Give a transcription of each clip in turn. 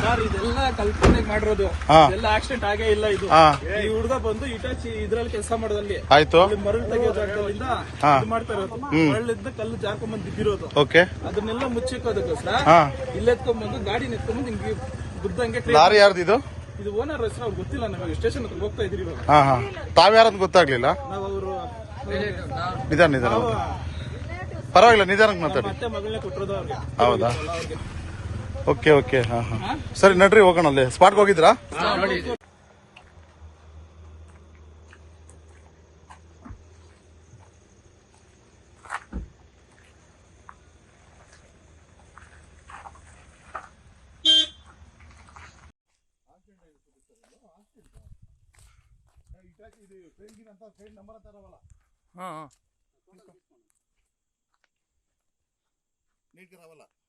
Sir ಇದೆಲ್ಲ ಕಲ್ಪನೆ ಮಾಡಿರೋದು. ಹಾ. ಎಲ್ಲ ಆಕ್ಸಿಡೆಂಟ್ ಆಗೇ ಇಲ್ಲ ಇದು. ಹಾ. ಈ ಹುಡುಗ ಬಂದು ಇಟಾಚಿ ಇದ್ರಲ್ಲಿ ಕೆಲಸ ಮಾಡೋದಲ್ಲಿ ಆಯ್ತು. ಅಲ್ಲಿ ಮರಳು ತೆಗೆಯೋ ಜಾಗದಲ್ಲಿಂದ ಹಾ. ಇದು ಮಾಡ್ತಾ ಇರೋದು. ಮರಳಿಂದ ಕಲ್ಲು ಜಾರ್ಕೊಂಡ್ ಬಂದು ಬಿದ್ದಿರೋದು. ಓಕೆ. ಅದನ್ನೆಲ್ಲ ಮುಚ್ಚಿಕ್ಕೋದಕ್ಕೋಸ್ಕರ ಹಾ. ಇಲ್ಲೇ ಎತ್ಕೊಂಡ್ಬಂದು ಗಾಡಿ ಎತ್ಕೊಂಡ್ಬಂದು ಹಿಂಗೆ ಗುದ್ದಂಗೆ train- ಲಾರಿ ಯಾರ್ದು ಇದು ಇದು ಓನರ್ ಹೆಸರು ಅವ್ರು ಗೊತ್ತಿಲ್ಲ ನಮಗೆ. ಸ್ಟೇಷನ್ ಹತ್ರ ಹೋಗ್ತಾ ಇದ್ರಿ ಇವಾಗ. ಹಾ ಹಾ. ತಾವ್ಯಾರಂತ ಗೊತ್ತಾಗ್ಲಿಲ್ಲ? ನಾವು ಅವರು ನಿಧಾನ ನಿಧಾನ. ಪರವಾಗಿಲ್ಲ ನಿಧಾನಕ್ಕೆ ಮಾತಾಡಿ. ಮತ್ತೆ ಮಗಳನ್ನೇ ಕೊಟ್ಟಿರೋದು ಅವ್ರಿಗೆ. ಹೌದಾ? ಅವ್ರಿಗೆ. ಓಕೆ ಓಕೆ ಹಾ ಹಾ. ಸರಿ ನಡ್ರಿ ಹೋಗೋಣ ಅಲ್ಲಿ. ಸ್ಪಾಟ್ ಹೋಗಿದ್ರಾ?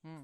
ಹ್ಮ್.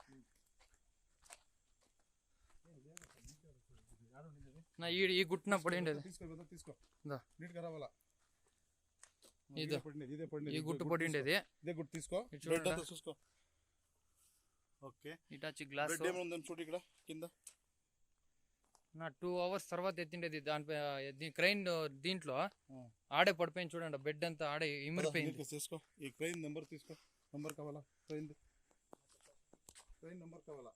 నా ఈ గుట్టున పొడి ఉండేది తీసుకో. నీట్గా రావాలా? ఇది ఈ గుట్టు పొడి ఉండేది ఇదే గుర్తు తీసుకో. చూసుకో. ఓకే. Hitachi glass. బ్లడ్ ఏముందని చూడు ఇక్కడ కింద? నా టూ అవర్స్ తర్వాత ఎత్తిండేది దానిపై క్రైన్ దీంట్లో. ఆడే పడిపోయింది చూడండి బెడ్ అంతా ఆడే ఇమిరిపోయింది తీసుకో ఈ ట్రైన్ నెంబర్ తీసుకో. నెంబర్ కావాలా? ట్రైన్ ట్రైన్ నెంబర్ కావాలా.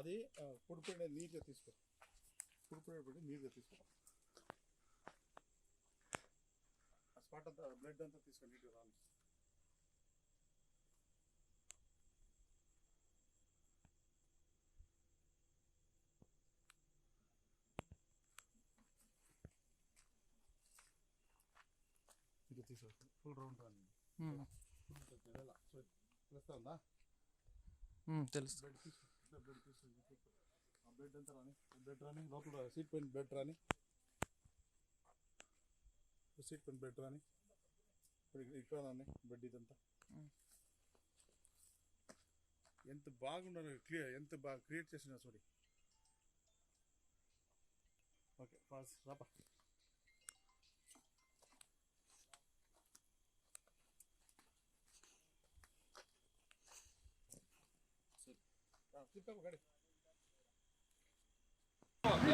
అది పొడిపోయిన నీట్గా తీసుకో. పొడిపోయినప్పుడు నీట్గా తీసుకో ఆ స్పాట్ అంతా బ్లడ్ అంతా తీసుకో నీట్గా రాను ఇది తీసుకో ఫుల్ రౌండ్ రాని ఉమ్. ఎలా? సో తెలుస్తా ఉందా? ఉమ్, తెలుసు. తీసుకో బెడ్ ఎంత రాని? బెడ్ రాని? లోపల సీట్ పైన బెడ్ రాని? సీట్ పైన బెడ్ రాని? ఇక్కడ రాని బెడ్ ఇదంతా? ఎంత బాగున్నారు క్లియర్ ఎంత బాగా క్రియేట్ చేసిన చూడి. ఓకే పాస్ రాపా. తిప్పాము గాడి